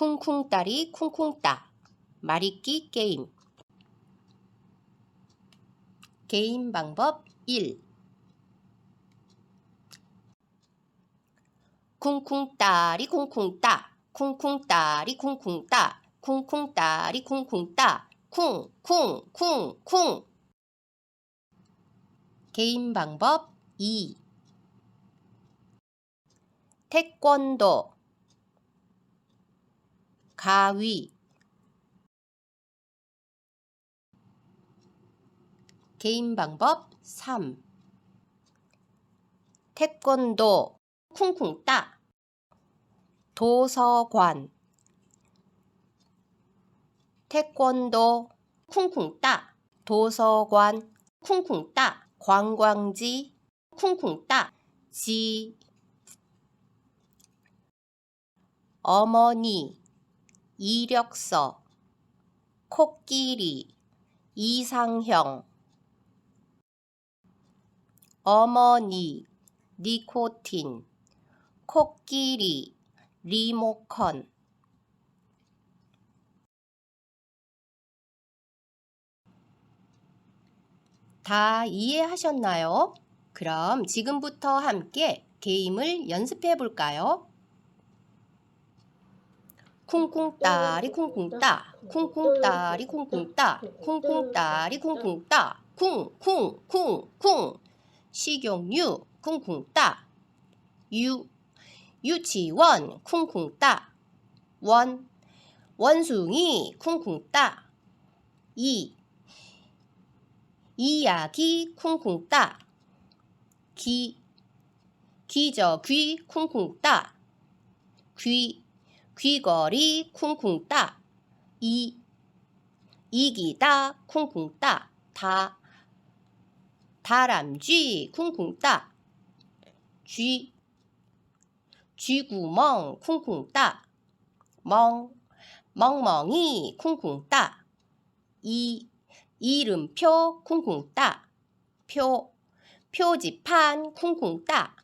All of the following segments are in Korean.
쿵쿵따리 쿵쿵따. 말잇기 게임. 게임 방법 1 쿵쿵따리 쿵쿵따. 쿵쿵따리 쿵쿵따. 쿵쿵따리 쿵쿵따. 쿵쿵쿵쿵. 게임 방법 2 태권도 가위. 개인 방법 3 태권도. 쿵쿵 따. 도서관. 태권도. 쿵쿵 따. 도서관. 쿵쿵 따. 관광지. 쿵쿵 따지. 어머니 이력서 코끼리 이상형 어머니 니코틴 코끼리 리모컨 다 이해하셨나요? 그럼 지금부터 함께 게임을 연습해 볼까요? 쿵쿵따리 쿵쿵따 쿵쿵따리 쿵쿵따 쿵쿵따리 쿵쿵따 쿵쿵쿵쿵 식용유 쿵쿵따. 유 유치원 쿵쿵따. 원 원숭이 쿵쿵따. 이 이야기 쿵쿵따. 기 기저귀 쿵쿵따. 귀 귀걸이 쿵쿵 따. 이 이기다 쿵쿵 따. 다 다람쥐 쿵쿵 따. 쥐 쥐구멍 쿵쿵 따. 멍 멍멍이 쿵쿵 따. 이 이름표 쿵쿵 따. 표 표지판 쿵쿵 따.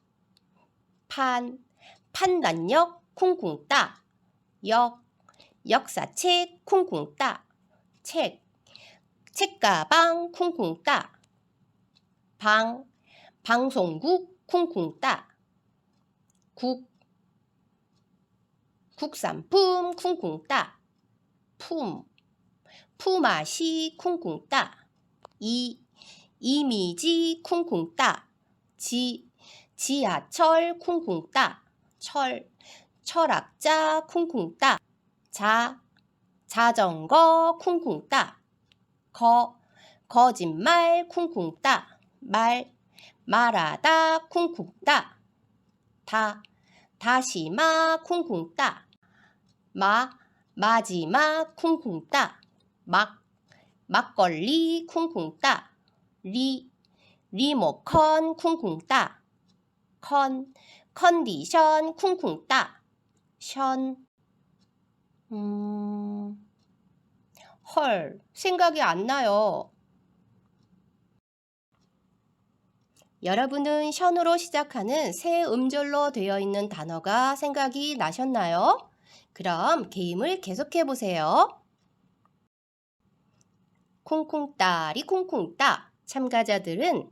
판 판단력 쿵쿵 따 역 역사책 쿵쿵 따 책 책가방 쿵쿵 따 방 방송국 쿵쿵 따 국 국산품 쿵쿵 따 품 품앗이 쿵쿵 따 이 이미지 쿵쿵 따 지 지하철 쿵쿵 따 철 철학자 쿵쿵 따 자 자전거 쿵쿵 따 거 거짓말 쿵쿵 따 말 말하다 쿵쿵 따 다 다시마 쿵쿵 따 마 마지막 쿵쿵 따 막 막걸리 쿵쿵 따 리 리모컨 쿵쿵 따 컨 컨디션 쿵쿵 따 션 음... 헐 생각이 안 나요. 여러분은 션으로 시작하는 새 음절로 되어 있는 단어가 생각이 나셨나요? 그럼 게임을 계속해 보세요. 콩콩따리 콩콩따 참가자들은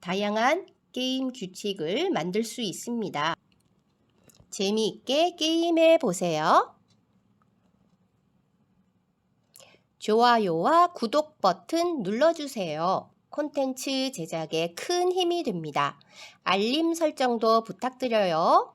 다양한 게임 규칙을 만들 수 있습니다. 재미있게 게임해 보세요. 좋아요와 구독 버튼 눌러주세요. 콘텐츠 제작에 큰 힘이 됩니다. 알림 설정도 부탁드려요.